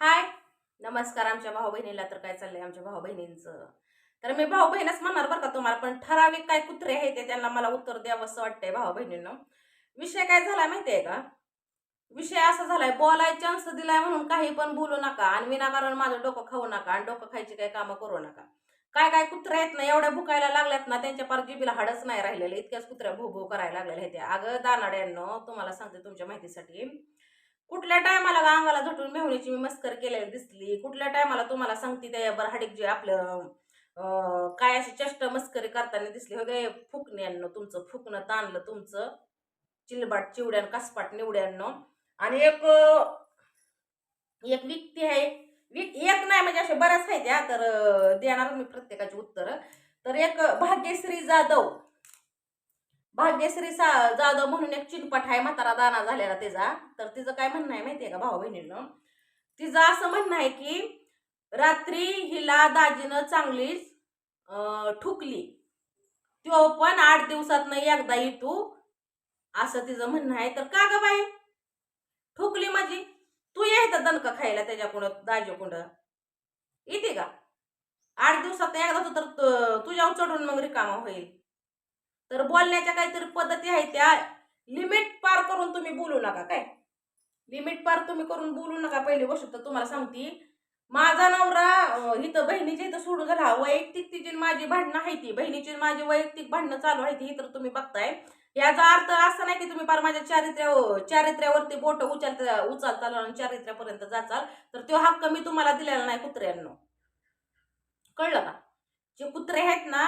हाय. नमस्कार आमच्या भाऊ बहिणीला तर काय चाललंय आमच्या भाऊ बहिणींचं तर मी भाऊ बहिणच म्हणणार बरं का तुम्हाला पण ठराविक काय कुत्रे आहे ते त्यांना मला उत्तर द्यावं असं वाटतंय भाऊ बहिणींना विषय काय झाला माहितीये का? विषय असा झालाय बोलाय चान्स दिलाय म्हणून काही पण बोलू नका आणि विनाकारण माझं डोकं खाऊ नका आणि डोकं खायची काही कामं करू नका. काय काय कुत्रे आहेत ना एवढ्या भुकायला लागल्यात ना त्यांच्या पार जिबीला हाडच नाही राहिलेलं इतक्याच कुत्र्या भू भू करायला लागलेल्या आहेत त्या. अगं दानाड्यांनो तुम्हाला सांगते तुमच्या माहितीसाठी. कुठल्या टायमाला अंगाला झटून मेहुणीची मी मस्कर केलेली दिसली? कुठल्या टायमाला तुम्हाला सांगते त्या हाडिक जे आपलं काय अशी चष्ट मस्करी करताना दिसली? वगैरे फुकण्यानं तुमचं फुकणं ताणलं तुमचं. चिलबाट चिवड्यान कासपाट निवड्यानं. आणि एक एक व्यक्ती आहे. विक- एक नाही म्हणजे असे बऱ्याच आहेत त्या तर देणार मी प्रत्येकाची उत्तर. तर एक भाग्यश्री जाधव. भाग्यश्री सा जाधव म्हणून एक चिनपट आहे म्हातारा दाना झालेला तिचा. तर तिचं काय म्हणणं आहे माहितीये का भाऊ बहिणीनं? तिचं असं म्हणणं आहे की रात्री हिला दाजीनं चांगलीच ठुकली. तो पण आठ दिवसात एकदा तू असं तिचं म्हणणं आहे. तर का ग बाई? ठुकली माझी. तू येत दणका खायला त्याच्याकडं दाजीकडं. येते का? आठ दिवसात एकदा तू तर तुझ्यावर चढून मग रिकामा होईल. तर बोलण्याच्या काहीतरी पद्धती आहेत त्या. लिमिट पार करून तुम्ही बोलू नका काय? लिमिट पार तुम्ही करून बोलू नका. पहिली गोष्ट तर तुम्हाला सांगते. माझा नवरा इथं बहिणीच्या इथं सोडून झाला. वैयक्तिक तिची माझी भांडणं आहे ती. बहिणीची माझी वैयक्तिक भांडणं चालू आहे ती. तर तुम्ही बघताय. याचा अर्थ असा नाही की तुम्ही फार माझ्या चारित्र्या चारित्र्यावरती बोट उचलता उचलताल आणि चारित्र्यापर्यंत जाचाल. तर तो हक्क मी तुम्हाला दिलेला नाही कुत्र्यांना. कळलं का? जे कुत्रे आहेत ना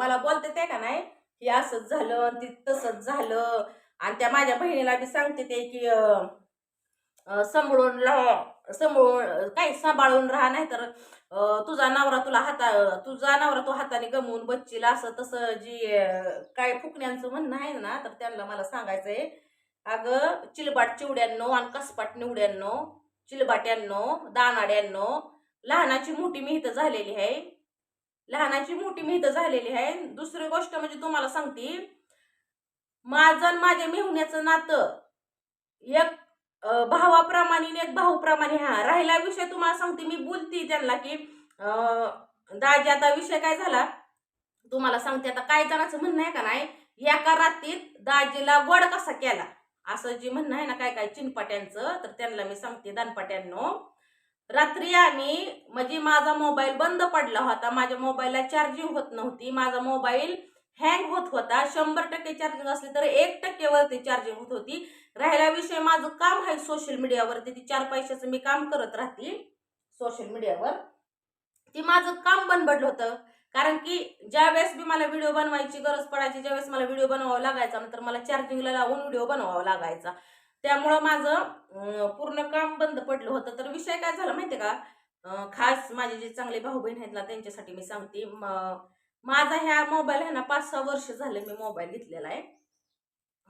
मला बोलते ते का नाही की असंच झालं ते तसंच झालं. आणि त्या माझ्या बहिणीला बी सांगते ते की सांभाळून राहा सांभाळून काय सांभाळून राहा नाही तर तुझा नवरा तुला हाता तुझा नवरा तू हाताने गमवून बच्चील असं तसं जी काय फुकण्यांचं म्हणणं आहे ना तर त्यांना मला सांगायचंय अगं चिलबाट चिवड्यांनो आणि कसपाट निवड्यांनो चिलबाट्यांनो दानाड्यांनो लहानाची मोठी मी इथं झालेली आहे. लहानाची मोठी मेहत झालेली आहे. दुसरी गोष्ट म्हणजे तुम्हाला सांगते माझं माझ्या मेहुण्याचं नातं एक भावाप्रमाणे एक भाऊप्रमाणे हा राहिला विषय तुम्हाला सांगते मी बोलते त्यांना की दाजी आता विषय काय झाला? तुम्हाला सांगते आता काय जणांचं म्हणणं आहे का नाही एका रात्रीत दाजीला गोड कसा केला? असं जे म्हणणं आहे ना काय काय चिनपाट्यांचं तर त्यांना मी सांगते दानपाट्यांनो रात्री आम्ही म्हणजे माझा मोबाईल बंद पडला होता. माझ्या मोबाईलला चार्जिंग होत नव्हती. माझा मोबाईल हँग होत होता. शंभर टक्के चार्जिंग असली तर एक टक्केवरती चार्जिंग होत होती. राहिला विषय माझं काम आहे सोशल मीडियावरती ती चार पैशाचं मी काम करत राहते सोशल मीडियावर ती माझं काम बंद पडलं होतं. कारण की ज्या वेळेस मला व्हिडिओ बनवायची गरज पडायची ज्यावेळेस मला व्हिडिओ बनवावा लागायचा नंतर मला चार्जिंगला लावून व्हिडिओ बनवावा लागायचा. त्यामुळं माझं पूर्ण काम बंद पडलं होतं. तर विषय काय झाला माहिती का? खास माझे जे चांगले भाऊ बहीण आहेत ना त्यांच्यासाठी मी सांगते. माझा ह्या मोबाईल आहे ना पाच सहा वर्ष झाले मी मोबाईल घेतलेला आहे.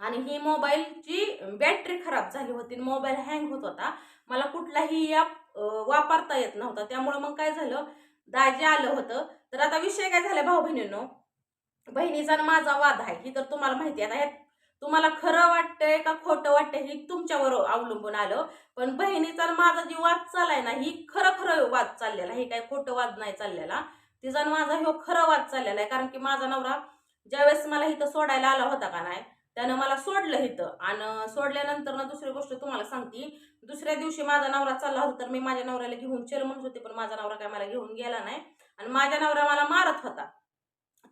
आणि ही मोबाईलची बॅटरी खराब झाली होती मोबाईल हँग होत होता. मला कुठलाही ॲप वापरता येत नव्हता. त्यामुळं मग काय झालं? दाजे आलं होतं. तर आता विषय काय झाला भाऊ बहिणींनो बहिणीचा आणि माझा वाद आहे. ही तर तुम्हाला माहिती आहे. आता ह्यात तुम्हाला खरं वाटतंय का खोटं वाटतंय हे तुमच्यावर अवलंबून आलं. पण बहिणीचा आणि माझा जी वाद चाललाय ना ही खरं खरं वाद चाललेला हे काय खोटं वाद नाही चाललेला. तिचा माझा ह्यो खरं वाद चाललेला आहे. कारण की माझा नवरा ज्यावेळेस मला इथं सोडायला आला होता का नाही त्यानं मला सोडलं इथं. आणि सोडल्यानंतर ना दुसरी गोष्ट तुम्हाला सांगते. दुसऱ्या दिवशी माझा नवरा चालला होता तर मी माझ्या नवऱ्याला घेऊन चल म्हणत होते पण माझा नवरा काय मला घेऊन गेला नाही. आणि माझ्या नवरा मला मारत होता.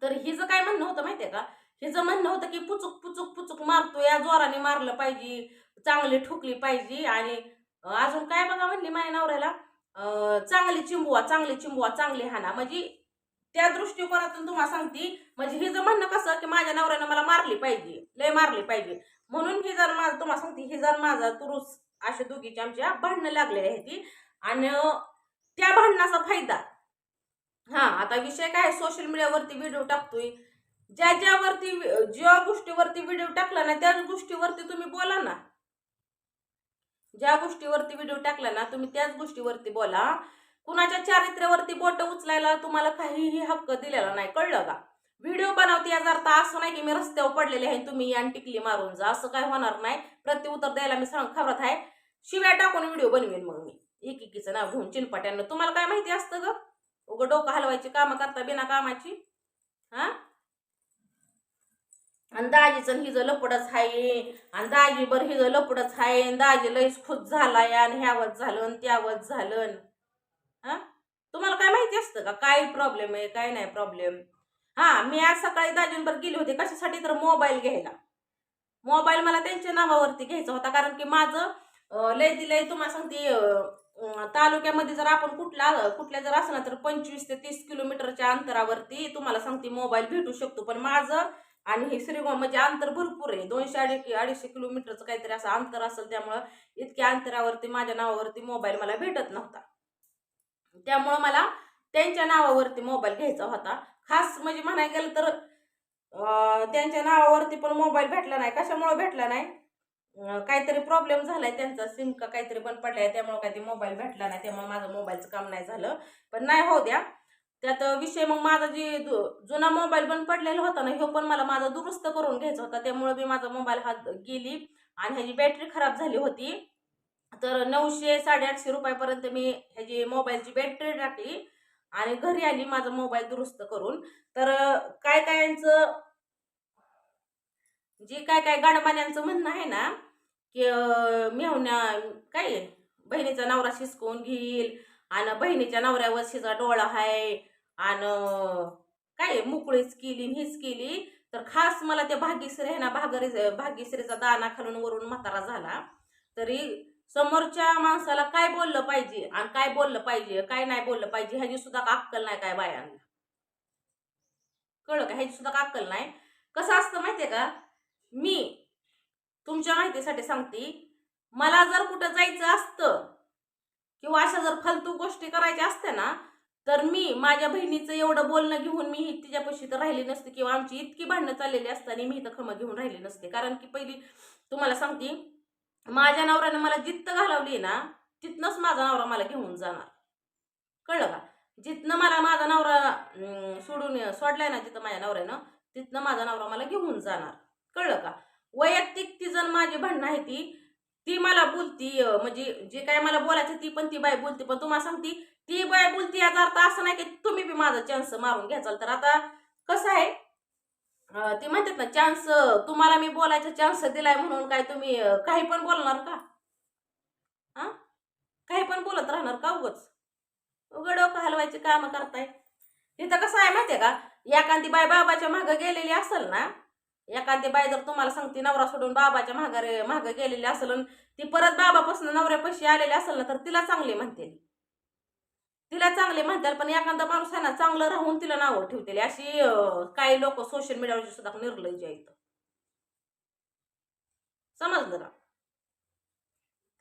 तर हिचं काय म्हणणं होतं माहितीये का? हिचं म्हणणं होतं की पुचुक पुचुक पुचुक मारतो या जोराने मारलं पाहिजे चांगली ठुकली पाहिजे आणि अजून काय बघा म्हणली माझ्या नवऱ्याला? चांगली चिंबुवा चांगली चिंबुवा चांगली हाना. म्हणजे त्या दृष्टिकोनातून तुम्हाला सांगते म्हणजे हिचं म्हणणं कसं की माझ्या नवऱ्यानं मला मारली पाहिजे लय मारली पाहिजे. म्हणून ही जर माझं तुम्हाला सांगते ही जर माझा तुरुस अशा दोघीच्या आमच्या भांडणं लागलेली आहे ती. आणि त्या भांडणाचा फायदा. हा आता विषय काय सोशल मीडियावरती व्हिडिओ टाकतोय. ज्या ज्यावरती ज्या गोष्टीवरती व्हिडिओ टाकला ना त्याच गोष्टीवरती तुम्ही बोला ना. ज्या गोष्टीवरती व्हिडिओ टाकला ना तुम्ही त्याच गोष्टीवरती बोला. कुणाच्या चारित्र्यावरती बोट उचलायला तुम्हाला काहीही हक्क दिलेला नाही कळलं का? व्हिडिओ बनवते याचा अर्थ असं नाही की मी रस्त्यावर पडलेले आहे तुम्ही आणि टिकली मारून जा असं काय होणार नाही. प्रत्युत्तर द्यायला मी सांग खबरत आहे. शिव्या टाकून व्हिडिओ बनवेन मग मी. एकेकीचं नाव घेऊन चिनपाट्यानं. तुम्हाला काय माहिती असतं ग? उगं डोकं हलवायची कामं करता बिना कामाची. हा? आणि दाजीचं आणि लपडच आहे आणि दाजी हिजं लपडच आहे आणि दाजी लईच खुश झालाय आणि ह्यावत झालं आणि त्यावत झालं हां? तुम्हाला काय माहिती असतं का? काय प्रॉब्लेम आहे? काय नाही प्रॉब्लेम हा मी आज सकाळी दाजींवर गेले होते. कशासाठी तर मोबाईल घ्यायला. मोबाईल मला त्यांच्या नावावरती घ्यायचा होता. कारण की माझं लय दिलंय तुम्हाला सांगते तालुक्यामध्ये जर आपण कुठला कुठल्या जर असला तर पंचवीस ते तीस किलोमीटरच्या अंतरावरती तुम्हाला सांगते मोबाईल भेटू शकतो. पण माझं आणि हे श्रीगोंद म्हणजे अंतर भरपूर आहे. दोनशे अडी अडीचशे किलोमीटरचं काहीतरी असं अंतर असेल त्यामुळं इतक्या अंतरावरती माझ्या नावावरती मोबाईल मला भेटत नव्हता. त्यामुळं मला त्यांच्या नावावरती मोबाईल घ्यायचा होता. खास म्हणजे म्हणायला गेलं तर त्यांच्या नावावरती पण मोबाईल भेटला नाही. कशामुळं भेटला नाही? काहीतरी प्रॉब्लेम झालाय. त्यांचा सिम का काहीतरी बंद पडलाय. त्यामुळे काही मोबाईल भेटला नाही. त्यामुळे माझं मोबाईलचं काम नाही झालं. पण नाही हो द्या. त्यात विषय मग माझा जे दु- जुना मोबाईल पण पडलेला होता ना ह्यो पण मला माझा दुरुस्त करून घ्यायचा होता. त्यामुळे मी माझा मोबाईल हात गेली आणि ह्याची बॅटरी खराब झाली होती. तर नऊशे साडेआठशे रुपयापर्यंत मी ह्याची मोबाईलची बॅटरी टाकली आणि घरी आली माझा मोबाईल दुरुस्त करून. तर काय काय यांचं जे काय काय गाडमान्यांचं म्हणणं आहे ना की मेहण्या काय बहिणीचा नवरा शिसकवून घेईल आणि बहिणीच्या नवऱ्यावर शिचा डोळा आहे. आणि काय आहे, मोकळीच केली आणि हीच केली. तर खास मला त्या भाग्यश्री आहे ना भागरी भाग्यश्रीचा दाना खालून वरून म्हातारा झाला. तरी समोरच्या माणसाला काय बोललं पाहिजे आणि काय बोललं पाहिजे काय नाही बोललं पाहिजे ह्याची सुद्धा अक्कल नाही काय बायांना? कळलं का? ह्याची सुद्धा अक्कल नाही? कसं असतं माहितीये का? मी तुमच्या माहितीसाठी सांगते मला जर कुठं जायचं असतं किंवा अशा जर फालतू गोष्टी करायच्या असत्या ना तर मी माझ्या बहिणीचं एवढं बोलणं घेऊन मी तिच्यापाशी तर राहिली नसते किंवा आमची इतकी भांडणं चाललेली असताना मी इथं खमं घेऊन राहिले नसते. कारण की पहिली तुम्हाला सांगते माझ्या नवऱ्यानं मला जित्त घालवली ना तिथनंच माझा नवरा मला घेऊन जाणार. कळलं का? जिथनं मला माझा नवरा सोडून सोडलाय ना जिथं माझ्या नवऱ्यानं तिथनं माझा नवरा मला घेऊन जाणार. कळलं का? वैयक्तिक ती जण माझी भांडणं आहे ती ती मला बोलती म्हणजे जे काय मला बोलायचं ती पण ती बाय बोलते. पण तुम्हाला सांगती ती बाय बोलती याचा अर्थ असं नाही की तुम्ही बी माझा चान्स मारून घ्याचाल तर आता कसं आहे ती म्हणतात ना चान्स तुम्हाला मी बोलायचा चान्स दिलाय म्हणून काय तुम्ही काही पण बोलणार का? हा काही पण बोलत राहणार का उगच? उघड डोकं हलवायची कामं करताय. तिथं कसं आहे माहितीये का एखादी बाय बाबाच्या मागं गेलेली असेल ना एखादी बाई जर तुम्हाला सांगते नवरा सोडून बाबाच्या माघारे मागं गेलेली असेल ती परत बाबापासून नवऱ्यापाशी आलेली असेल ना तर तिला चांगली म्हणते तिला चांगले म्हणतात पण एखादा माणूस आहे ना चांगलं राहून तिला नावं ठेवतील. अशी काही लोक सोशल मीडियावर सुद्धा निर्लज्ज आहेत. समजलं ना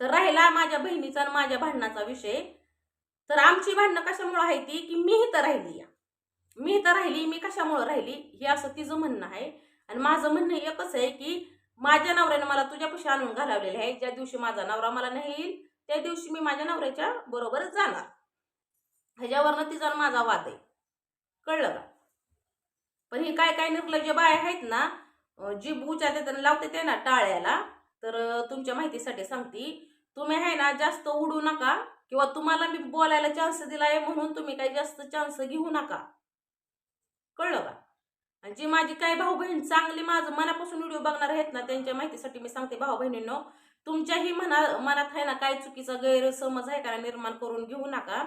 तर राहिला माझ्या बहिणीचा आणि माझ्या भांडणाचा विषय. तर आमची भांडणं कशामुळं आहे ती की मी इथं राहिली या. मी इथं राहिली मी कशामुळं राहिली? हे असं तिचं म्हणणं आहे. आणि माझं म्हणणं एकच आहे की माझ्या नवऱ्यानं मला तुझ्यापाशी आणून घालवलेले आहे. ज्या दिवशी माझा नवरा मला नाही येईल त्या दिवशी मी माझ्या नवऱ्याच्या बरोबरच जाणार. ह्याच्यावरनं तिचा माझा वाद आहे. कळलं का? पण ही काय काय निर्लज्ज बाय आहेत ना जी जीभ उचारते आणि लावते ते ना टाळ्याला तर तुमच्या माहितीसाठी सांगते. तुम्ही आहे ना जास्त उडू नका किंवा तुम्हाला मी बोलायला चान्स दिला आहे म्हणून तुम्ही काही जास्त चान्स घेऊ नका. कळलं का? आणि जी माझी काही भाऊ बहीण चांगली माझं मनापासून व्हिडिओ बघणार आहेत ना त्यांच्या माहितीसाठी मी सांगते भाऊ बहिणींनो तुमच्याही मना मनात आहे ना काही चुकीचा गैरसमज आहे का निर्माण करून घेऊ नका.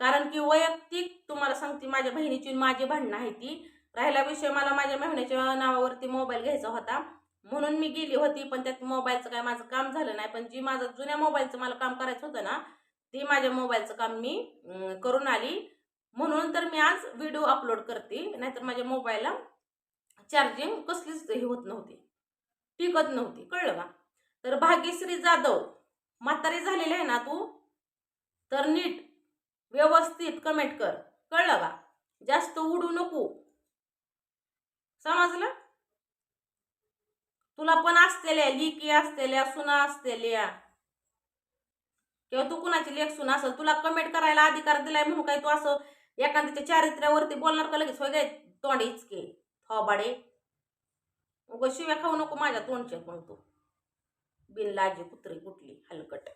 कारण की वैयक्तिक तुम्हाला सांगते माझ्या बहिणीची माझी भांडणं आहे ती. राहिला विषय मला माझ्या मेहण्याच्या नावावरती मोबाईल घ्यायचा होता. म्हणून मी गेली होती पण त्यात मोबाईलचं काय माझं काम झालं नाही. पण जी माझं जुन्या मोबाईलचं मला काम करायचं होतं ना ते माझ्या मोबाईलचं काम मी करून आली. म्हणून तर मी आज व्हिडिओ अपलोड करते नाहीतर माझ्या मोबाईलला चार्जिंग कसलीच हे होत नव्हती. टिकत नव्हती कळलं का? तर भाग्यश्री जाधव म्हातारी झालेली आहे ना तू? तर नीट व्यवस्थित कमेंट कर. कळलं का? जास्त उडू नको. समजलं? तुला पण असतेल्या लिकी असतेल्या सुना असतेल्या. किंवा तू कुणाची लेख सुना असेल तुला कमेंट करायला अधिकार दिलाय म्हणून काय तू असं एखाद्याच्या चारित्र्यावरती बोलणार का लगेच? वगैरे तोंड इचके हो थोबाडे उगं शिव्या खाऊ नको माझ्या तोंडच्या पण तू बिनलाजी कुत्री कुठली हलकट.